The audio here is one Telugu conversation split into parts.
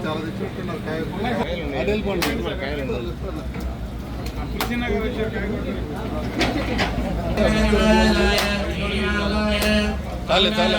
చాలా తెచ్చుకుంటున్నారు కాయ అడల్ పండు చాలే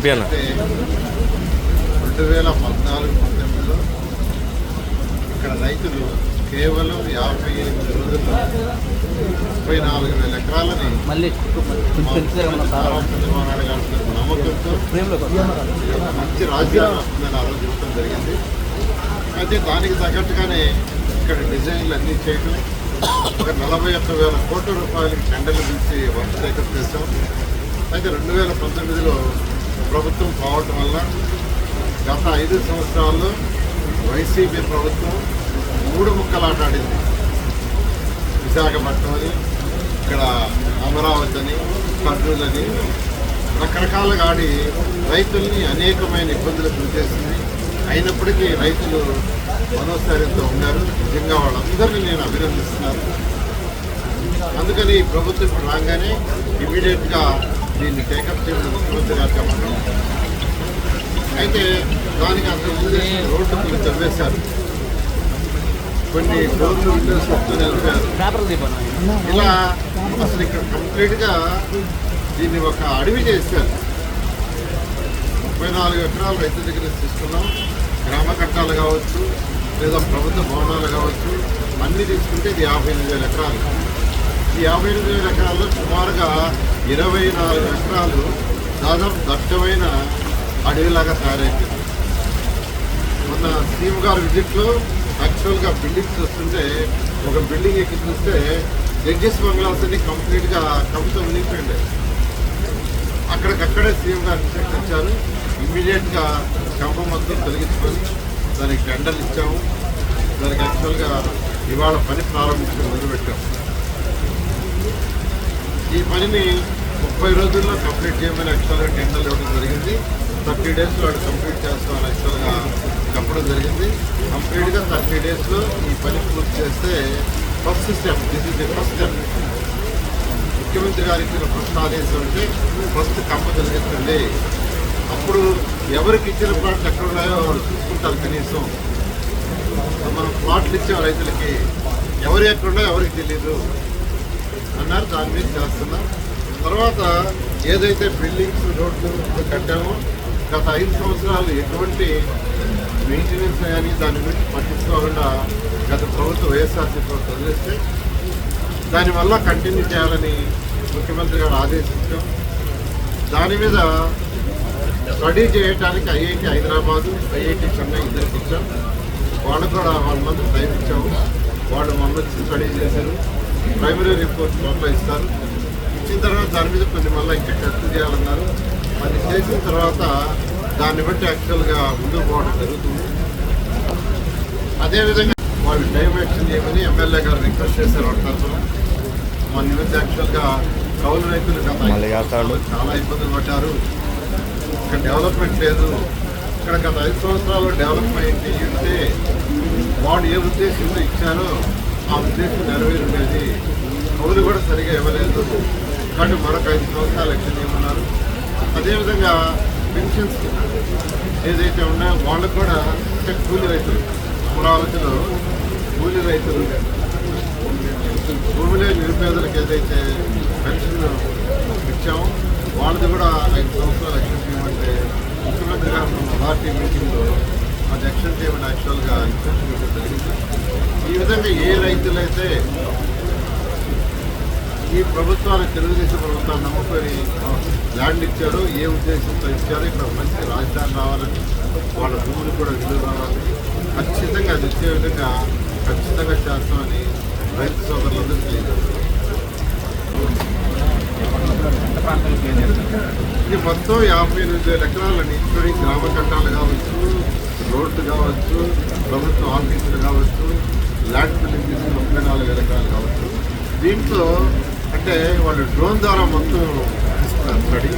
ఎంపీ అన్న అంటే రెండు వేల పద్నాలుగు పంతొమ్మిదిలో ఇక్కడ రైతులు కేవలం యాభై ఎనిమిది రోజుల్లో ముప్పై నాలుగు వేల ఎకరాలని మళ్ళీ చంద్రబాబు నమ్మకంతో మంచి రాజ్యాంగం వస్తుందని ఆ రోజు చెప్పడం జరిగింది. అయితే దానికి తగ్గట్టుగానే ఇక్కడ డిజైన్లు అన్నీ చేయడం ఒక నలభై ఒక్క వేల కోట్ల రూపాయలకి టెండర్లు పిలిచి వర్క్ టేకప్ చేస్తాం అయితే రెండు వేల పంతొమ్మిదిలో ప్రభుత్వం కావటం వల్ల గత ఐదు సంవత్సరాల్లో వైసీపీ ప్రభుత్వం మూడు ముక్కలాట ఆడింది. విశాఖపట్నం అని ఇక్కడ అమరావతి అని కర్నూలు అని. రకరకాలుగా ఆడి రైతుల్ని అనేకమైన ఇబ్బందులకు గురిచేసింది అయినప్పటికీ రైతులు మనోస్థైర్యంతో ఉన్నారు. నిజంగా వాళ్ళందరినీ నేను అభినందిస్తున్నాను. అందుకని ఈ ప్రభుత్వం ఇప్పుడు రాగానే ఇమీడియట్గా దీన్ని టేకప్ చేయడం ముఖ్యమంత్రి గారు చెప్పడం అయితే దానికి అంతకుముందు రోడ్డు కొన్ని తవ్వేశారు కొన్ని డోర్లు విండోస్ వస్తూనే ఇలా అసలు ఇక్కడ కంప్లీట్గా దీన్ని ఒక అడవి చేశారు. ముప్పై నాలుగు ఎకరాలు రైతు దగ్గర తీసుకున్నాం. గ్రామ కట్టాలు కావచ్చు లేదా ప్రభుత్వ భవనాలు కావచ్చు అన్నీ తీసుకుంటే ఇది యాభై ఎనిమిది వేల ఎకరాలు. ఈ యాభై ఎనిమిది వేల ఎకరాల్లో సుమారుగా ఇరవై నాలుగు ఎకరాలు దాదాపు దట్టమైన అడవిలాగా తయారైపోయింది మొన్న సీఎం గారు విజిట్లో యాక్చువల్గా బిల్డింగ్స్ వస్తుంటే ఒక బిల్డింగ్ ఎక్కి చూస్తే జడ్జెస్ బంగ్లాస్ అన్ని కంప్లీట్గా కవిత మునిగిపోయింది. అక్కడికక్కడే సీఎం గారు విజిట్ ఇచ్చారు. ఇమ్మీడియట్గా కంప మొత్తం తొలగించుకొని దానికి టెండర్లు ఇచ్చాము. దానికి యాక్చువల్గా ఇవాళ పని ప్రారంభించడం మొదలుపెట్టాము. ఈ పనిని ముప్పై రోజుల్లో కంప్లీట్ చేయమని యాక్చువల్గా టెండర్లు ఇవ్వడం జరిగింది. థర్టీ డేస్లో వాడు కంప్లీట్ చేస్తామని యాక్చువల్గా చెప్పడం జరిగింది. కంప్లీట్గా థర్టీ డేస్లో ఈ పని పూర్తి చేస్తే first step this is the first step ముఖ్యమంత్రి గారికి ఫస్ట్ ఆదేశం అంటే ఫస్ట్ కంప జరిగించండి అప్పుడు ఎవరికి ఇచ్చిన ప్లాట్లు ఎక్కడ ఉన్నాయో వాళ్ళు చూసుకుంటారు కనీసం. మనం ప్లాట్లు ఇచ్చే రైతులకి ఎవరు ఎక్కడ ఉన్నాయో ఎవరికి తెలియదు అన్నారు దాని మీద చేస్తున్నాం తర్వాత ఏదైతే బిల్డింగ్స్ రోడ్లు కట్టామో గత ఐదు సంవత్సరాలు ఎటువంటి మెయింటెనెన్స్ కానీ దాని గురించి పట్టించుకోకుండా గత ప్రభుత్వం వైఎస్ఆర్సీ ప్రభుత్వం వదిలేస్తే దానివల్ల కంటిన్యూ చేయాలని ముఖ్యమంత్రి గారు ఆదేశించాం దాని మీద స్టడీ చేయడానికి ఐఐటి హైదరాబాదు ఐఐటి చెన్నై ఇద్దరికి ఇచ్చాం వాళ్ళు కూడా వాళ్ళ మంది టైం ఇచ్చాము. వాళ్ళు మమ్మల్ని స్టడీ చేశారు. ప్రైమరీ రిపోర్ట్ లోపల ఇస్తారు. ఇచ్చిన తర్వాత దాని మీద కొన్ని మళ్ళీ ఇంకా టెస్ట్ చేయాలన్నారు. అది చేసిన తర్వాత దాన్ని బట్టి యాక్చువల్గా ముందుకు పోవడం జరుగుతుంది. అదేవిధంగా వాళ్ళు యాక్షన్ చేయమని ఎమ్మెల్యే గారు రిక్వెస్ట్ చేశారు తరఫున. మన నుంచి యాక్చువల్గా కౌలు రైతులు చాలా ఇబ్బందులు పడ్డారు. ఇక్కడ డెవలప్మెంట్ లేదు. ఇక్కడ గత ఐదు సంవత్సరాలు డెవలప్మెంట్ ఉంటే వాడు ఏ ఉద్దేశంతో ఇచ్చారో ఆ ఉద్దేశం నెరవేరుండేది కౌలు కూడా సరిగా ఇవ్వలేదు. కానీ మరొక ఐదు సంవత్సరాలు ఎక్షన్ ఇవ్వన్నారు అదేవిధంగా పెన్షన్స్ ఏదైతే ఉన్నాయో వాళ్ళకు కూడా అంటే కూలి రైతులు అమరావతిలో కూలి రైతులు భూమిలో నిరుపేదలకు ఏదైతే పెన్షన్ ఇచ్చామో వాళ్ళది కూడా ఐదు సంవత్సరాలు ఎక్షన్ ఇవ్వమంటే ముఖ్యమంత్రి గారు పార్టీ మీటింగ్లో అది యాక్చువల్గా ఇన్స్ట్రక్షన్ జరిగింది ఈ విధంగా ఏ రైతులైతే ఈ ప్రభుత్వాన్ని తెలుగుదేశం ప్రభుత్వాన్ని నమ్ముకొని ల్యాండ్ ఇచ్చారో ఏ ఉద్దేశంతో ఇచ్చారో ఇక్కడ మంచి రాజధాని రావాలని వాళ్ళ భూములు కూడా విలువ రావాలి. ఖచ్చితంగా అది వచ్చే విధంగా ఖచ్చితంగా చేస్తామని రైతు సోదరులందరూ తెలియజేస్తారు ఇది మొత్తం యాభై ఎనిమిది వేల ఎకరాలని ఇంక్లూడింగ్ గ్రామ కట్టాలు కావచ్చు రోడ్లు కావచ్చు ప్రభుత్వ ఆఫీసులు కావచ్చు ల్యాండ్ బిల్డింగ్ తీసుకుని ముప్పై నాలుగు ఎకరాలు కావచ్చు. దీంట్లో అంటే వాళ్ళు డ్రోన్ ద్వారా మొత్తం ఇస్తున్నారు స్టడీ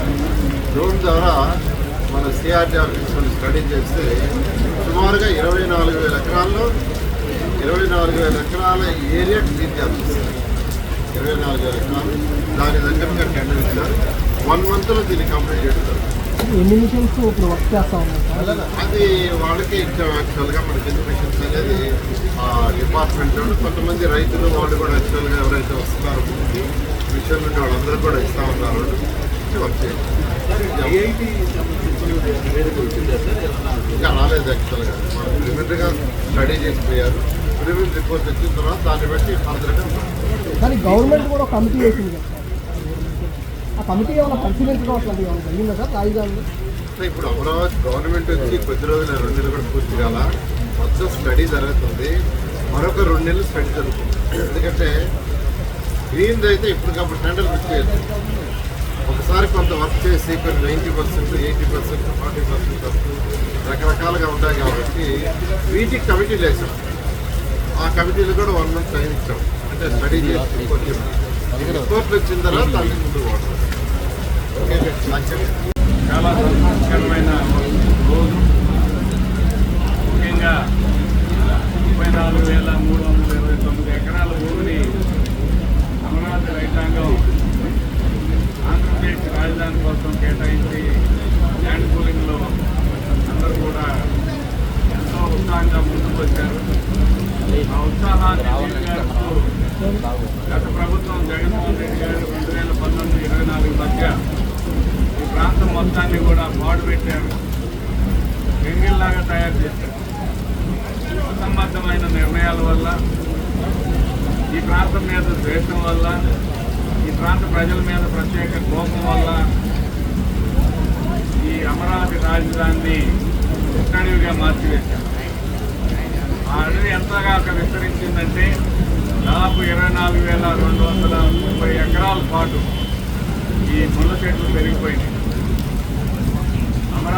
డ్రోన్ ద్వారా మన సిఆర్టీ ఆఫీసులు స్టడీ చేస్తే సుమారుగా ఇరవై నాలుగు వేల ఎకరాల్లో ఇరవై నాలుగు వేల ఎకరాల ఏరియా క్లీన్ చేస్తారు. ఇరవై నాలుగు వేల ఎకరాలు. దాని దగ్గరగా టెండర్ ఇచ్చారు. వన్ మంత్లో దీన్ని కంప్లీట్ చేస్తారు. ఎన్ని మిషన్స్ ఇప్పుడు వర్క్ చేస్తా అది వాళ్ళకి యాక్చువల్గా మనకి ఇన్ఫర్మేషన్స్ అనేది. ఆ డిపార్ట్మెంట్ కొంతమంది రైతులు వాళ్ళు కూడా యాక్చువల్గా ఎవరైతే వస్తున్నారో మిషన్ నుండి వాళ్ళందరూ కూడా ఇస్తా ఉన్నారు. ఇంకా రాలేదు యాక్చువల్గా మనం ప్రిలిమినరీగా స్టడీ చేసిపోయారు. ప్రిలిమినరీ రిపోర్ట్ వచ్చిన తర్వాత దాన్ని బట్టి ఫర్దర్గా కానీ గవర్నమెంట్ కూడా కమిటీ వేసింది ఆ కమిటీ ఏమైనా పరిశీలించడం అట్లాంటివి ఏమైనా జరిగిందా సార్? రాజధానిలో? అంటే ఇప్పుడు అమరావతి గవర్నమెంట్ వచ్చి కొద్ది రోజులు రెండు నెలలు కూడా పూర్తి కాల. మొత్తం స్టడీ జరుగుతుంది. మరొక రెండు నెలలు స్టడీ జరుగుతుంది. ఎందుకంటే గ్రీన్ అయితే ఇప్పటికప్పుడు టెండర్ బుక్ చేయొచ్చు ఒకసారి కొంత వర్క్ చేసి కొన్ని ninety percent eighty percent forty percent రకరకాలుగా ఉంటాయి కాబట్టి వీటికి కమిటీలు వేసాం ఆ కమిటీలు కూడా వన్ మంత్ టైం ఇచ్చాం. అంటే స్టడీ చేసి రిపోర్ట్ రిపోర్ట్లు వచ్చిన తర్వాత ముందు పోవడం ఓకే చాలా సంతోషకరమైన రోజు. ముఖ్యంగా ముప్పై నాలుగు వేల మూడు వందల ఇరవై తొమ్మిది ఎకరాల భూమిని అమరావతి రైతాంగం ఆంధ్రప్రదేశ్ రాజధాని కోసం కేటాయించి ల్యాండ్ పూలింగ్లో అందరూ కూడా ఎంతో ఉత్సాహంగా ముందుకు వచ్చారు. ఆ ఉత్సాహాన్ని గత ప్రభుత్వం జగన్మోహన్ రెడ్డి గారు రెండు వేల పంతొమ్మిది ఇరవై నాలుగు మధ్య ప్రాంతం మొత్తాన్ని కూడా పాడు పెట్టారు. వెంగిల్లాగా తయారు చేశారు. అసంబద్ధమైన నిర్ణయాల వల్ల ఈ ప్రాంతం మీద ద్వేషం వల్ల ఈ ప్రాంత ప్రజల మీద ప్రత్యేక కోపం వల్ల ఈ అమరావతి రాజధానిని ఒక్కడివిగా మార్చివేశారు. ఆ అడవి ఎంతగా అక్కడ విస్తరించిందంటే దాదాపు ఇరవై నాలుగు వేల రెండు వందల ముప్పై ఎకరాల పాటు ఈ ముళ్ళ చెట్లు పెరిగిపోయినాయి.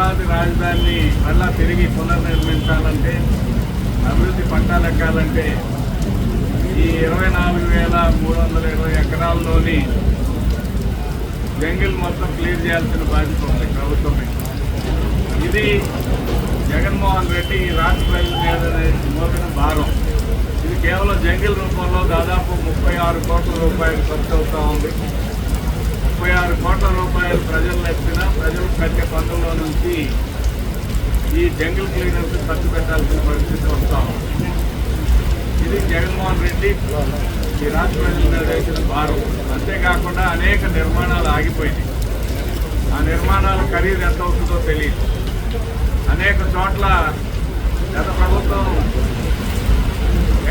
అమరావతి రాజధానిని మళ్ళా తిరిగి పునర్నిర్మించాలంటే అభివృద్ధి పట్టాలెక్కాలంటే ఈ ఇరవై నాలుగు వేల మూడు వందల ఇరవై ఎకరాల్లోని జంగిల్ మొత్తం క్లియర్ చేయాల్సిన బాధ్యత ఉంది ప్రభుత్వం ఇది జగన్మోహన్ రెడ్డి ఈ రాష్ట్ర ప్రజల మీద మోపిన భారం. ఇది కేవలం జంగిల్ రూపంలో దాదాపు ముప్పై ఆరు కోట్ల రూపాయలు ఖర్చు అవుతా ఉంది. ముప్పై ఆరు కోట్ల రూపాయలు ప్రజలు ఎత్తిన ప్రజలు కట్టే పనుల్లో నుంచి ఈ జంగిల్ క్లీనర్స్ ఖర్చు పెట్టాల్సిన పరిస్థితి వస్తాం ఇది జగన్మోహన్ రెడ్డి ఈ రాష్ట్ర ప్రజల మీద వేసిన భారం. అంతేకాకుండా అనేక నిర్మాణాలు ఆగిపోయినాయి. ఆ నిర్మాణాల ఖరీదు ఎంత అవుతుందో తెలియదు అనేక చోట్ల గత ప్రభుత్వం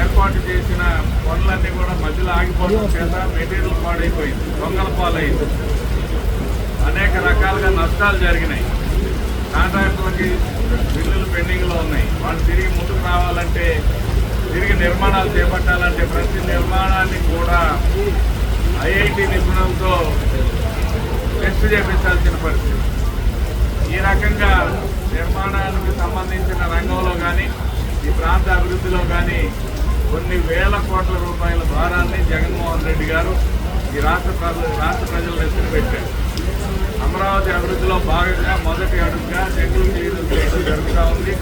ఏర్పాటు చేసిన పనులన్నీ కూడా మధ్యలో ఆగిపోవడం చేత మెటీరియల్ పాడైపోయింది దొంగల పాలైంది. అనేక రకాలుగా నష్టాలు జరిగినాయి. కాంట్రాక్టులకి బిల్లులు పెండింగ్లో ఉన్నాయి. వాళ్ళు తిరిగి ముందుకు రావాలంటే తిరిగి నిర్మాణాలు చేపట్టాలంటే ప్రతి నిర్మాణాన్ని కూడా ఐఐటి నిపుణులతో టెస్ట్ చేపించాల్సిన పరిస్థితి. ఈ రకంగా నిర్మాణానికి సంబంధించిన రంగంలో కానీ ఈ ప్రాంత అభివృద్ధిలో కానీ కొన్ని వేల కోట్ల రూపాయల భారాన్ని జగన్మోహన్ రెడ్డి గారు ఈ రాష్ట్ర రాష్ట్ర ప్రజలు ఎత్తున పెట్టారు. అమరావతి అభివృద్ధిలో భాగంగా మొదటి అడుగుగా జంగుల్ క్లియరెన్స్ చేయడం జరుగుతూ ఉంది.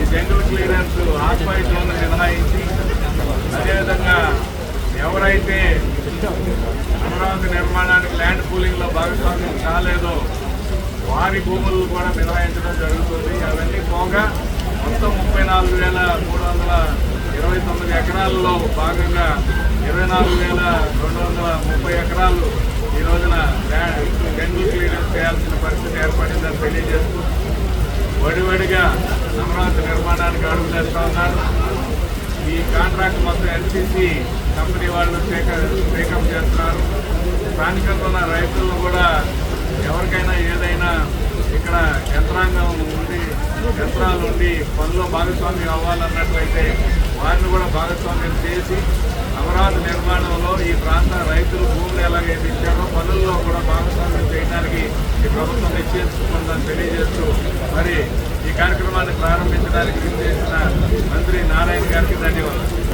ఈ జంగుల్ క్లియరెన్స్ ఆక్పై జోన్ అదేవిధంగా ఎవరైతే అమరావతి నిర్మాణానికి ల్యాండ్ పూలింగ్లో భాగస్వామ్యం కాలేదో వారి భూములు కూడా మినహాయించడం జరుగుతుంది. అవన్నీ పోగా మొత్తం ముప్పై నాలుగు వేల మూడు వందల ఇరవై తొమ్మిది ఎకరాల్లో భాగంగా ఇరవై నాలుగు వేల రెండు వందల ముప్పై ఎకరాలు ఈ రోజున జంగుల్ క్లియరెన్స్ చేయాల్సిన పరిస్థితి ఏర్పడిందని తెలియజేస్తూ వడివడిగా అమరావతి నిర్మాణానికి అడుగు అడుగులేస్తా ఉన్నారు. ఈ కాంట్రాక్ట్ మొత్తం ఎన్సీసీ కంపెనీ వాళ్ళు టేకప్ చేస్తున్నారు. స్థానికంగా ఉన్న రైతులను కూడా ఎవరికైనా ఏదైనా ఇక్కడ యంత్రాంగం యంత్రాలు ఉండి పనిలో భాగస్వామ్యం అవ్వాలన్నట్లయితే వారిని కూడా భాగస్వామ్యం చేసి అమరావతి నిర్మాణంలో ఈ ప్రాంత రైతులు భూములు ఎలాగైతే ఇచ్చారో పనుల్లో కూడా భాగస్వామ్యం చేయడానికి ఈ ప్రభుత్వం నిశ్చయించుకుందని తెలియజేస్తూ మరి ఈ కార్యక్రమాన్ని ప్రారంభించడానికి చేసిన మంత్రి నారాయణ గారికి ధన్యవాదాలు.